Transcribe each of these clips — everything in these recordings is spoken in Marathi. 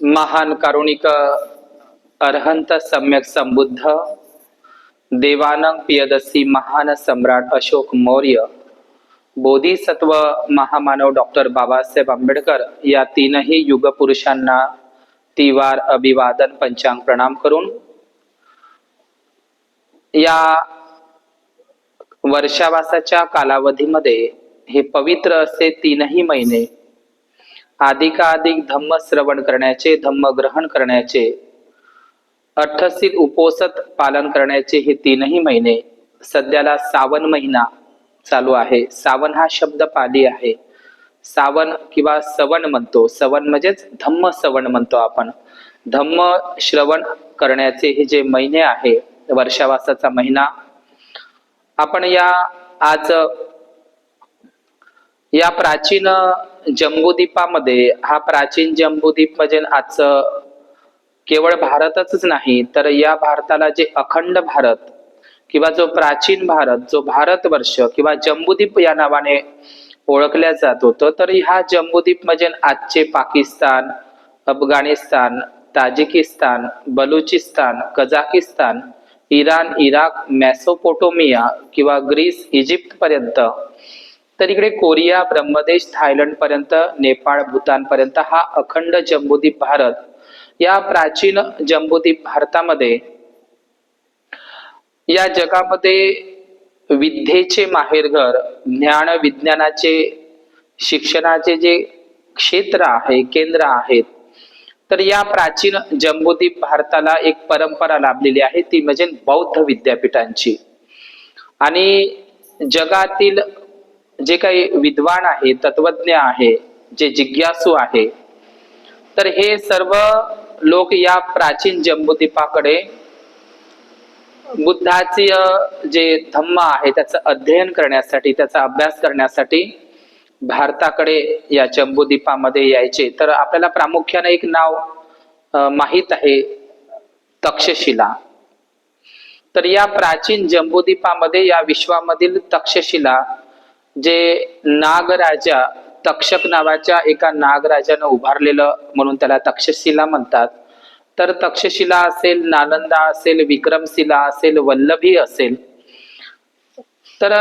महान कारुणिक अर्हंत सम्यक संबुद्ध देवानंग पियदसी महान सम्राट अशोक मौर्य बोधिसत्व महामानव डॉक्टर बाबासाहेब आंबेडकर या तीनही युगपुरुषांना तिवार अभिवादन पंचांग प्रणाम करून या वर्षावासाच्या कालावधीमध्ये हे पवित्र असे तीनही महिने अधिकाधिक धम्म श्रवण करण्याचे धम्म ग्रहण करण्याचे अठ्ठसील उपोसत पालन करण्याचे हे तीनही महिने सध्याला सावन महिना चालू आहे. सावन हा शब्द पाली आहे. सावन किंवा सवन म्हणतो. सवन म्हणजेच धम्म सवन म्हणतो आपण. धम्म श्रवण करण्याचे हे जे महिने आहे वर्षावासाचा महिना आपण या आज या प्राचीन जम्बूद्वीपामध्ये हा प्राचीन जम्बूद्वीप म्हणजे आजचं केवळ भारतच नाही तर या भारताला जे अखंड भारत किंवा जो प्राचीन भारत जो भारतवर्ष किंवा जम्बूद्वीप या नावाने ओळखल्या जात होतं तर हा जम्बूद्वीप म्हणजे आजचे Pakistan Afghanistan Tajikistan Balochistan Kazakhstan Iran Iraq Mesopotamia किंवा ग्रीस इजिप्त पर्यंत तर इकडे कोरिया ब्रह्मदेश थायलंड पर्यंत नेपाळ भूतान पर्यंत हा अखंड जम्बूद्वीप भारत. या प्राचीन जम्बूद्वीप भारतामध्ये या जगामध्ये विद्येचे माहेरघर ज्ञान विज्ञानाचे शिक्षणाचे जे क्षेत्र आहे केंद्र आहेत तर या प्राचीन जम्बूद्वीप भारताला एक परंपरा लाभलेली आहे ती म्हणजे बौद्ध विद्यापीठांची. आणि जगातील जे काही विद्वान आहे तत्वज्ञ आहे जे जिज्ञासू आहे तर हे सर्व लोक या प्राचीन जम्बूद्वीपाकडे बुद्धाचे जे धम्म आहे त्याचं अध्ययन करण्यासाठी त्याचा अभ्यास करण्यासाठी भारताकडे या जम्बूद्वीपामध्ये यायचे. तर आपल्याला प्रामुख्याने एक नाव माहीत माहीत आहे तक्षशिला. तर या प्राचीन जम्बूद्वीपामध्ये या विश्वामधील तक्षशिला जे नागराजा तक्षक नावाच्या एका नागराजानं उभारलेलं म्हणून त्याला तक्षशिला म्हणतात. तर तक्षशिला असेल नालंदा असेल विक्रमशिला असेल वल्लभी असेल. तर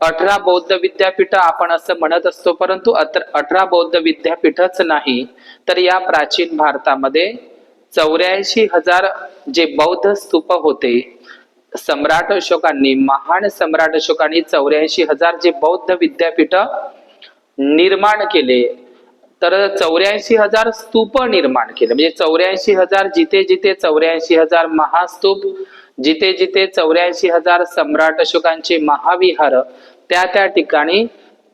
अठरा बौद्ध विद्यापीठ आपण असं म्हणत असतो परंतु अठरा बौद्ध विद्यापीठच नाही तर या प्राचीन भारतामध्ये चौऱ्याऐंशी हजार जे बौद्ध स्तूप होते सम्राट अशोकांनी महान सम्राट अशोकांनी चौऱ्याऐंशी हजार जे बौद्ध विद्यापीठ निर्माण केले तर चौऱ्याऐंशी हजार स्तूप निर्माण केले. म्हणजे चौऱ्याऐंशी हजार जिथे जिथे चौऱ्याऐंशी हजार महास्तूप जिथे जिथे चौऱ्याऐंशी हजार सम्राट अशोकांचे महाविहार त्या त्या ठिकाणी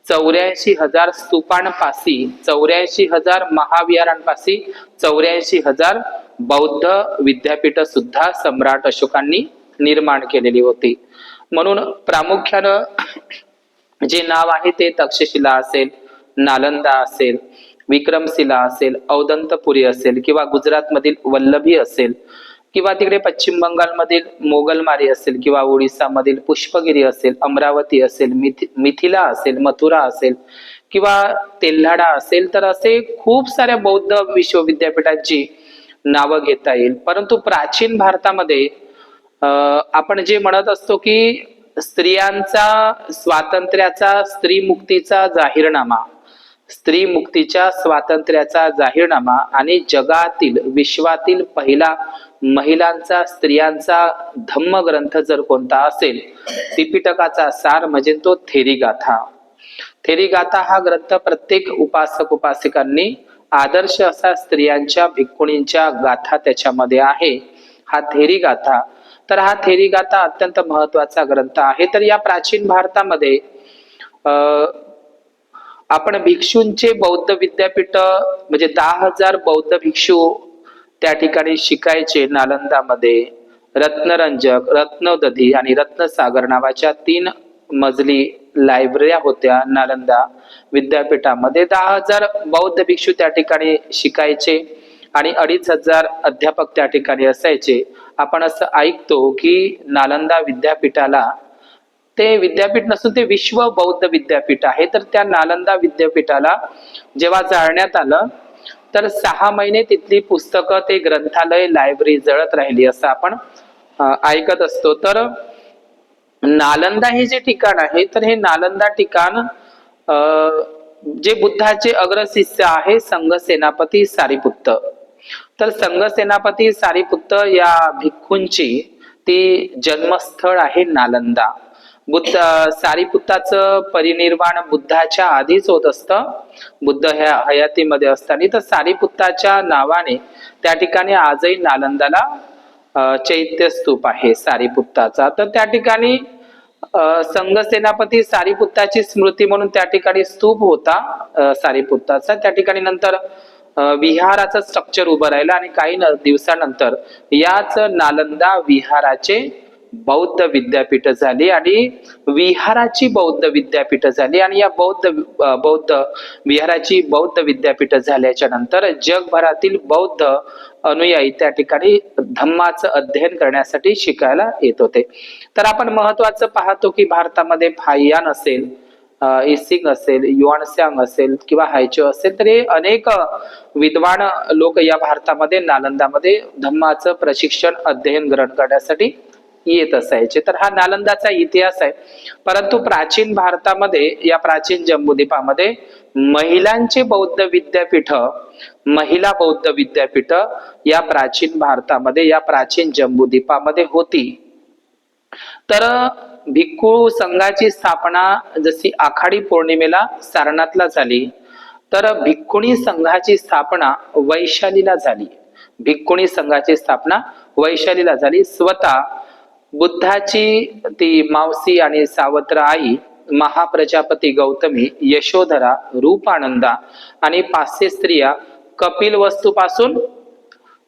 चौऱ्याऐंशी हजार स्तूपांपासी चौऱ्याऐंशी हजार महाविहारांपासी चौऱ्याऐंशी हजार बौद्ध विद्यापीठ सुद्धा सम्राट अशोकांनी निर्माण केलेली होती. म्हणून प्रामुख्यानं जे नाव आहे ते तक्षशिला असेल नालंदा असेल विक्रमशिला असेल औदंतपुरी असेल किंवा गुजरातमधील वल्लभी असेल किंवा तिकडे पश्चिम बंगालमधील मोगलमारी असेल किंवा ओडिसामधील पुष्पगिरी असेल अमरावती असेल मिथि मिथिला असेल मथुरा असेल किंवा तेल्हाडा असेल तर असे खूप साऱ्या बौद्ध विश्वविद्यापीठांची नावं घेता येईल. परंतु प्राचीन भारतामध्ये आपण जे म्हणत असतो की स्त्रियांचा स्वातंत्र्याचा स्त्री मुक्तीचा जाहीरनामा स्त्री मुक्तीच्या स्वातंत्र्याचा जाहीरनामा आणि जगातील विश्वातील पहिला महिलांचा स्त्रियांचा धम्म ग्रंथ जर कोणता असेल त्रिपिटकाचा सार म्हणजे तो थेरीगाथा. थेरीगाथा हा ग्रंथ प्रत्येक उपासक उपासिकांनी आदर्श असा स्त्रियांच्या भिक्खुणींच्या गाथा त्याच्यामध्ये आहे. हा थेरी गाथा तर हा थेरी गाथा अत्यंत महत्त्वाचा ग्रंथ आहे. तर या प्राचीन भारतामध्ये आपण भिक्षूंचे बौद्ध विद्यापीठ म्हणजे दहा हजार बौद्ध भिक्षू त्या ठिकाणी शिकायचे नालंदामध्ये. रत्नरंजक रत्नदधी आणि रत्नसागर नावाच्या तीन मजली लायब्रऱ्या होत्या नालंदा विद्यापीठामध्ये. दहा हजार बौद्ध भिक्षू त्या ठिकाणी शिकायचे आणि अडीच हजार अध्यापक त्या ठिकाणी असायचे. आपण असं ऐकतो की नालंदा विद्यापीठाला ते विद्यापीठ नसून ते विश्व बौद्ध विद्यापीठ आहे. तर त्या नालंदा विद्यापीठाला जेव्हा जाळण्यात आलं तर सहा महिने तिथली पुस्तकं ते ग्रंथालय लायब्ररी जळत राहिली असं आपण ऐकत असतो. तर नालंदा हे जे ठिकाण आहे तर हे नालंदा ठिकाण जे बुद्धाचे अग्रशिष्य आहे संघ सेनापती सारीपुत्त. तर संघ सेनापती सारीपुत्त या भिक्खूंची ती जन्मस्थळ आहे नालंदा. बुद्ध सारीपुत्ताचं परिनिर्वाण बुद्धाच्या आधीच होत असतं. बुद्ध ह्या हयातीमध्ये असताना तर सारीपुत्ताच्या नावाने त्या ठिकाणी आजही नालंदाला चैत्य स्तूप आहे सारीपुत्ताचा तर त्या ठिकाणी अं, संघ सेनापती सारीपुत्ताची स्मृती म्हणून त्या ठिकाणी स्तूप होता सारीपुत्ताचा त्या ठिकाणी नंतर विहाराचं स्ट्रक्चर उभं राहिलं आणि काही न- दिवसानंतर याच नालंदा विहाराचे बौद्ध विद्यापीठ झाली आणि विहाराची बौद्ध विद्यापीठ झाली आणि या बौद्ध बौद्ध विहाराची बौद्ध विद्यापीठ झाल्याच्यानंतर जगभरातील बौद्ध अनुयायी त्या ठिकाणी धम्माचं अध्ययन करण्यासाठी शिकायला येत होते. तर आपण महत्वाचं पाहतो की भारतामध्ये फाहियान असेल इसिंग असेल युआनस्यांग असेल किंवा हायचे असेल तर हे अनेक विद्वान लोक या भारतामध्ये नालंदामध्ये धम्माचं प्रशिक्षण अध्ययन ग्रहण करण्यासाठी येत असायचे. तर हा नालंदाचा इतिहास आहे. परंतु प्राचीन भारतामध्ये या प्राचीन जम्बूद्वीपामध्ये महिलांचे बौद्ध विद्यापीठ महिला बौद्ध विद्यापीठ या प्राचीन भारतामध्ये या प्राचीन जम्बूद्वीपामध्ये होती. तर भिक्खू संघाची स्थापना जशी आखाडी पौर्णिमेला सारनाथला झाली तर भिक्खुणी संघाची स्थापना वैशालीला झाली. भिक्खुणी संघाची स्थापना वैशालीला झाली. स्वतः बुद्धाची ती मावसी आणि सावत्र आई महाप्रजापती गौतमी यशोधरा रूपानंदा आणि पाचशे स्त्रिया कपिल वस्तूपासून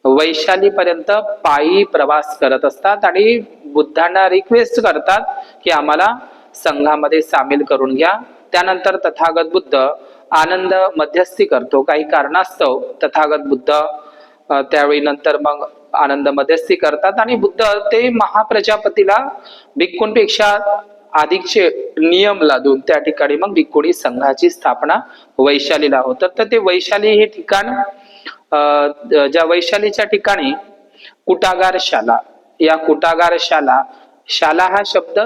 वैशाली पर्यंत पायी प्रवास करत असतात आणि बुद्धांना रिक्वेस्ट करतात की आम्हाला संघामध्ये सामील करून घ्या. त्यानंतर तथागत बुद्ध आनंद मध्यस्थी करतो. काही कारणास्तव तथागत बुद्ध त्यावेळी नंतर मग आनंद मध्यस्थी करतात आणि बुद्ध ते महाप्रजापतीला भिक्कूंपेक्षा अधिकचे नियम लादून त्या ठिकाणी मग भिक्कुणी संघाची स्थापना वैशालीला होतात. तर ते वैशाली हे ठिकाण ज्या वैशालीच्या ठिकाणी कुटागार शाला या कुटागार शाला शाला हा शब्द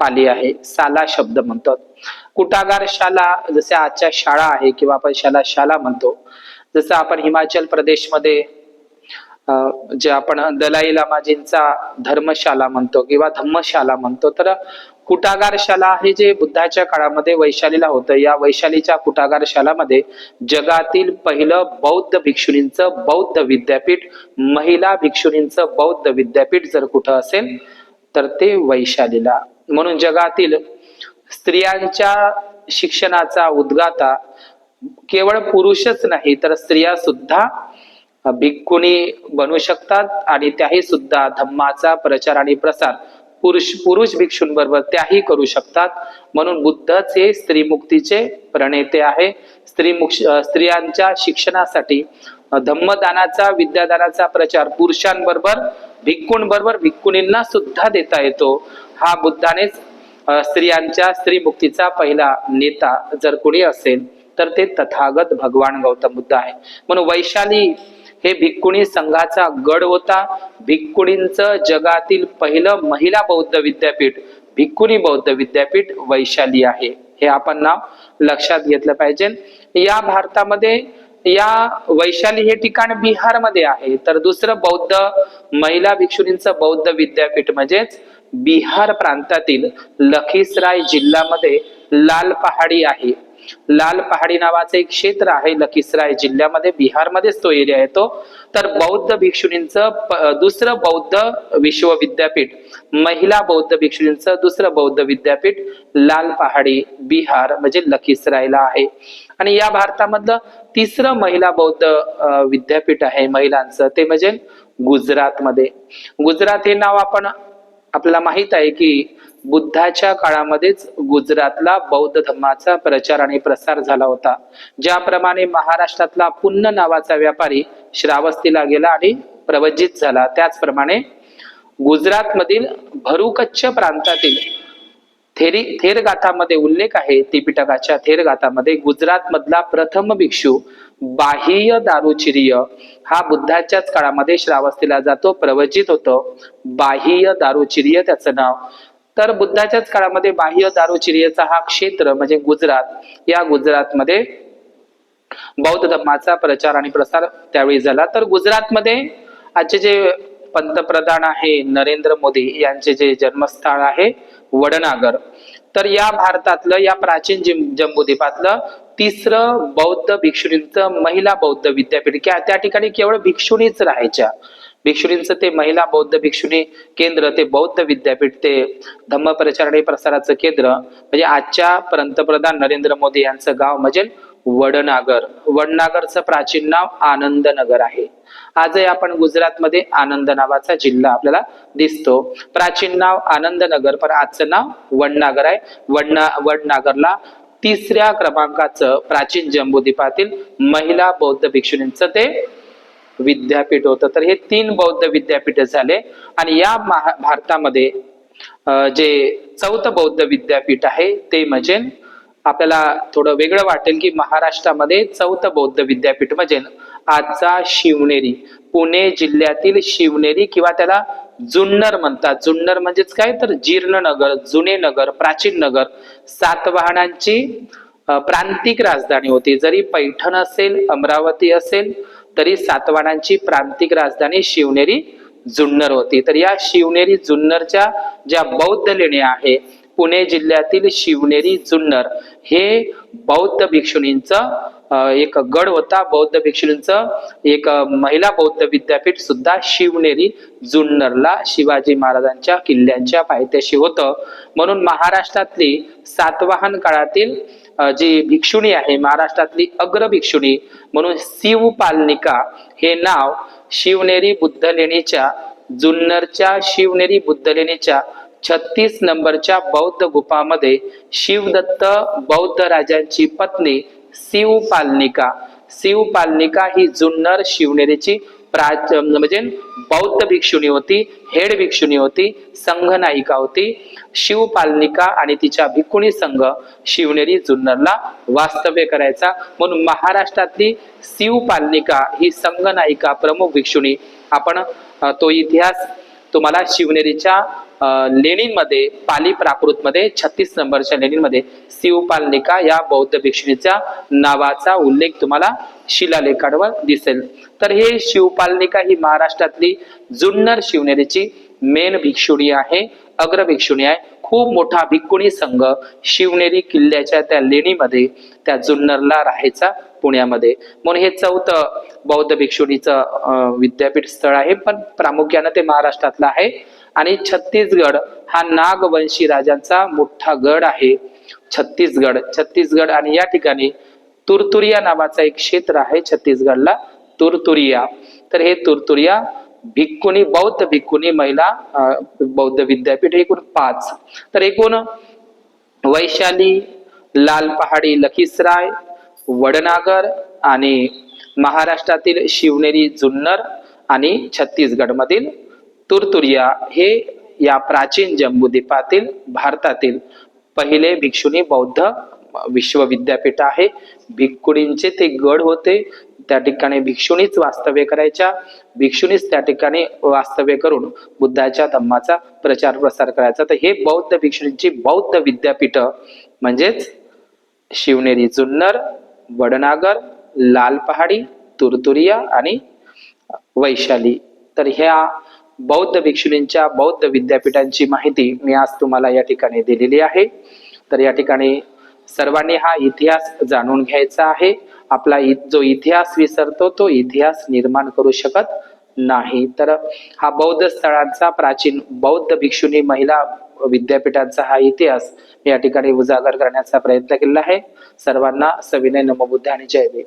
पाली आहे साला शब्द म्हणतात. कुटागार शाला जसे आजच्या शाळा आहे किंवा आपण शाला शाला म्हणतो जसं आपण हिमाचल प्रदेशमध्ये अं, जे आपण दलाई लामाजींचा धर्मशाला म्हणतो किंवा धम्मशाला म्हणतो तर कुटागार शाला हे जे बुद्धाच्या काळामध्ये वैशालीला होतं या वैशालीच्या कुटागार शालामध्ये जगातील पहिलं बौद्ध भिक्षुणींचं बौद्ध विद्यापीठ महिला भिक्षुणींचं बौद्ध विद्यापीठ जर कुठं असेल तर ते वैशालीला. म्हणून जगातील स्त्रियांच्या शिक्षणाचा उद्गाता केवळ पुरुषच नाही तर स्त्रिया सुद्धा भिक्कुणी बनू शकतात आणि त्याही सुद्धा धम्माचा प्रचार आणि प्रसार पुरुष पुरुष भिक्षूंबरोबर त्याही करू शकतात. म्हणून बुद्धच हे स्त्रीमुक्तीचे प्रणेते आहे. स्त्री स्त्रियांच्या शिक्षणासाठी धम्मदानाचा विद्यादानाचा प्रचार पुरुषांबरोबर भिक्कूंबरोबर भिक्कुणींना सुद्धा देता येतो. हा बुद्धानेच स्त्रियांच्या स्त्रीमुक्तीचा पहिला नेता जर कोणी असेल तर ते तथागत भगवान गौतम बुद्ध आहे. म्हणून वैशाली हे भिक्खुणी संघाचा गड होता. भिक्खुणींचं जगातील पहिलं महिला बौद्ध विद्यापीठ भिक्कुणी बौद्ध विद्यापीठ वैशाली आहे. हे आपण नाव लक्षात घेतलं पाहिजे. या भारतामध्ये या वैशाली हे ठिकाण बिहारमध्ये आहे. तर दुसरं बौद्ध महिला भिक्षुणींचं बौद्ध विद्यापीठ म्हणजेच बिहार प्रांतातील लखीसराय जिल्ह्यामध्ये लाल पहाडी आहे. लाल पहाडी नावाचं एक क्षेत्र आहे लखीसराय जिल्ह्यामध्ये. बिहारमध्येच तो एरिया येतो. तर बौद्ध भिक्षुणींचं दुसरं बौद्ध विश्वविद्यापीठ महिला बौद्ध भिक्षुणींचं दुसरं बौद्ध विद्यापीठ लाल पहाडी बिहार म्हणजे लखीसरायला आहे. आणि या भारतामधलं तिसरं महिला बौद्ध विद्यापीठ आहे महिलांचं. ते म्हणजे गुजरातमध्ये. गुजरात हे नाव आपण आपल्याला माहीत आहे की बुद्धाच्या काळामध्येच गुजरातला बौद्ध धर्माचा प्रचार आणि प्रसार झाला होता. ज्याप्रमाणे महाराष्ट्रातला पुन्न नावाचा व्यापारी श्रावस्तीला गेला आणि प्रवजित झाला. त्याचप्रमाणे गुजरातमधील भरुकच्छ प्रांतातील थेरी थेरगाथामध्ये उल्लेख आहे त्रिपिटकाच्या थेरगाथामध्ये गुजरात मधला प्रथम भिक्षू बाह्य दारुचिरिय हा बुद्धाच्याच काळामध्ये श्रावस्तीला जातो प्रवचित होतो. बाह्य दारुचिरिय त्याचं नाव. तर बुद्धाच्याच काळामध्ये बाह्य दारुचिर्यचा हा क्षेत्र म्हणजे गुजरात. या गुजरातमध्ये बौद्ध धर्माचा प्रचार आणि प्रसार त्यावेळी झाला. तर गुजरातमध्ये आजचे जे पंतप्रधान आहे नरेंद्र मोदी यांचे जे जन्मस्थळ आहे वडनागर. तर या भारतातलं या प्राचीन जिम- जम्बूद्वीपातलं तिसरं बौद्ध भिक्षुणींचं महिला बौद्ध विद्यापीठ. किंवा त्या ठिकाणी केवळ भिक्षुणीच राहायच्या. भिक्षुणींचं ते महिला बौद्ध भिक्षुणी केंद्र ते बौद्ध विद्यापीठ ते धम्म प्रचार आणि प्रसाराचं केंद्र. म्हणजे आजच्या पंतप्रधान नरेंद्र मोदी यांचं गाव म्हणजे वडनागर. वडनागरचं प्राचीन नाव आनंदनगर आहे. आजही आपण गुजरातमध्ये आनंद नावाचा जिल्हा आपल्याला दिसतो. प्राचीन नाव आनंदनगर पण आजचं नाव वडनागर आहे. वडना वडनागरला तिसऱ्या क्रमांकाचं प्राचीन जम्बूद्वीपातील महिला बौद्ध भिक्षुणींचं ते विद्यापीठ होतं. तर हे तीन बौद्ध विद्यापीठ झाले. आणि या महा भारतामध्ये जे चौथं बौद्ध विद्यापीठ आहे ते म्हणजे आपल्याला थोडं वेगळं वाटेल की महाराष्ट्रामध्ये चौथं बौद्ध विद्यापीठ म्हणजे आजचा शिवनेरी. पुणे जिल्ह्यातील शिवनेरी किंवा त्याला जुन्नर म्हणतात. जुन्नर म्हणजेच काय? तर जीर्ण नगर जुने नगर प्राचीन नगर. सातवाहनांची प्रांतिक राजधानी होती. जरी पैठण असेल अमरावती असेल तरी सातवाहनांची प्रांतिक राजधानी शिवनेरी जुन्नर होती. तर या शिवनेरी जुन्नरच्या ज्या बौद्ध लेण्या आहे पुणे जिल्ह्यातील शिवनेरी जुन्नर हे बौद्ध भिक्षुणींचं एक गड होता. बौद्ध भिक्षुणींचं एक महिला बौद्ध विद्यापीठ सुद्धा शिवनेरी जुन्नरला शिवाजी महाराजांच्या किल्ल्यांच्या पायथ्याशी होतं. म्हणून महाराष्ट्रातली सातवाहन काळातील जी भिक्षुणी आहे महाराष्ट्रातली अग्र भिक्षुणी म्हणून शिवपालनिका हे नाव शिवनेरी बुद्धलेणीच्या जुन्नरच्या शिवनेरी बुद्धलेणीच्या छत्तीस नंबरच्या बौद्ध गुफामध्ये शिवदत्त बौद्ध राजांची पत्नी शिवपालनिका शिवपालनिका ही जुन्नर शिवनेरीची प्राच म्हणजे बौद्ध भिक्षुणी होती हेड भिक्षुणी होती संघनायिका होती. शिवपालनिका आणि तिच्या भिकुणी संघ शिवनेरी जुन्नरला वास्तव्य करायचा. म्हणून महाराष्ट्रातली शिवपालनिका ही संघनायिका प्रमुख भिक्षुणी. आपण तो इतिहास तुम्हाला शिवनेरीच्या लेणींमध्ये पाली प्राकृतमध्ये छत्तीस नंबरच्या लेणींमध्ये शिवपालनिका या बौद्ध भिक्षुणीच्या नावाचा उल्लेख तुम्हाला शिलालेखावर दिसेल. तर हे शिवपालनिका ही महाराष्ट्रातली जुन्नर शिवनेरीची मेन भिक्षुणी आहे अग्र भिक्षुणी आहे. खूप मोठा भिक्कुणी संघ शिवनेरी किल्ल्याच्या त्या लेणीमध्ये त्या जुन्नरला राहायचा पुण्यामध्ये. म्हणून हे चौथं बौद्ध भिक्षुणीचं विद्यापीठ स्थळ आहे. पण प्रामुख्यानं ते महाराष्ट्रातलं आहे. आणि छत्तीसगड हा नागवंशी राजांचा मोठा गड आहे. छत्तीसगड छत्तीसगड आणि या ठिकाणी तुरतुरिया नावाचा एक क्षेत्र आहे छत्तीसगडला तुरतुरिया. तर हे तुरतुरिया भिक्कुणी बौद्ध भिक्कुनी महिला बौद्ध विद्यापीठ एकूण पाच. तर एकूण वैशाली लाल पहाडी लखीसराय वडनागर आणि महाराष्ट्रातील शिवनेरी जुन्नर आणि छत्तीसगड मधील तुरतुरिया हे या प्राचीन जम्बुद्वीपातील भारतातील पहिले भिक्षुनी बौद्ध विश्वविद्यापीठ आहे. भिक्कुणींचे ते गड होते. त्या ठिकाणी भिक्षुणीच वास्तव्य करायच्या. भिक्षुणीच त्या ठिकाणी वास्तव्य करून बुद्धाच्या धम्माचा प्रचार प्रसार करायचा. तर हे बौद्ध भिक्षुणींची बौद्ध विद्यापीठ म्हणजेच शिवनेरी जुन्नर वडनागर लाल पहाडी तुरतुरिया आणि वैशाली. तर ह्या बौद्ध भिक्षुणींच्या बौद्ध विद्यापीठांची माहिती मी आज तुम्हाला या ठिकाणी दिलेली आहे. तर या ठिकाणी सर्वांनी हा इतिहास जाणून घ्यायचा आहे. आपला इ- जो इतिहास विसरतो तो इतिहास निर्माण करू शकत नाही. तर हा बौद्ध स्थळांचा प्राचीन बौद्ध भिक्षुनी महिला विद्यापीठांचा हा इतिहास या ठिकाणी उजागर करण्याचा प्रयत्न केला आहे. सर्वांना सविनय नमबुद्ध आणि जय देव